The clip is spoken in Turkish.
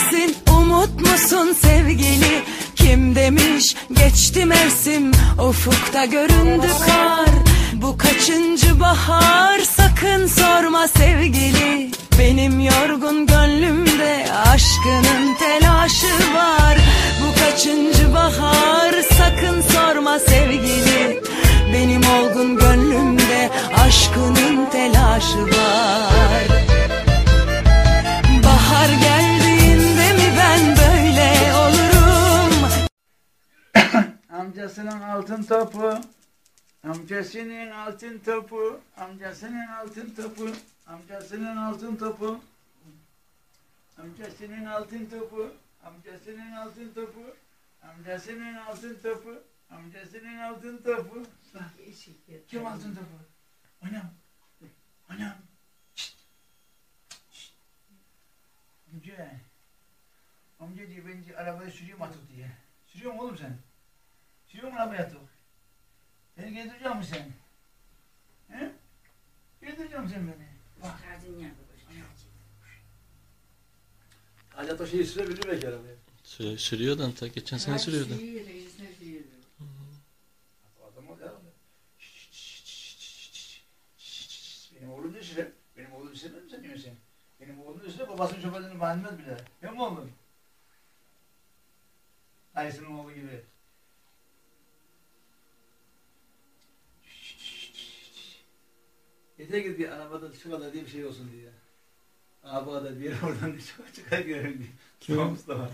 misin umut musun sevgili? Kim demiş? Geçti mevsim. Ufukta göründü kar. Bu kaçıncı bahar? Sakın sorma sevgili. Benim yorgun gönlümde aşkının telaşı var. Bu kaçıncı bahar? Sakın sorma sevgili. Benim olgun gönlümde aşkının telaşı var amcasının altın topu, amcasının altın topu, amcasının altın topu, amcasının altın topu, amcasının altın topu, amcasının altın topu, amcasının altın topu, amcasının altın topu. Kim altın topu? Anam, anam. Amca, amca diye ben arabayı sürüyorum atıp diye. Sürüyor mu oğlum sen? Mu arabaya atık? Beni gezdirecek misin sen? He? Gezdirecek misin beni? Bak. Hayat o şeyi sürebilir belki arabaya. Sürüyor, sürüyordu ta geçen sene sürüyordu. Adam. Benim oğlum. Benim oğlum mi sen diyorsun sen? Benim oğlum sürer. Babasının şoförlüğünü beğenmez bile. Değil mi oğlum? Dayısının oğlu gibi. Yeter ki bir arabada şu kadar diye bir şey olsun diye. Arabada bir yer oradan şu çıkar görelim diye. Kim? Tamam Mustafa.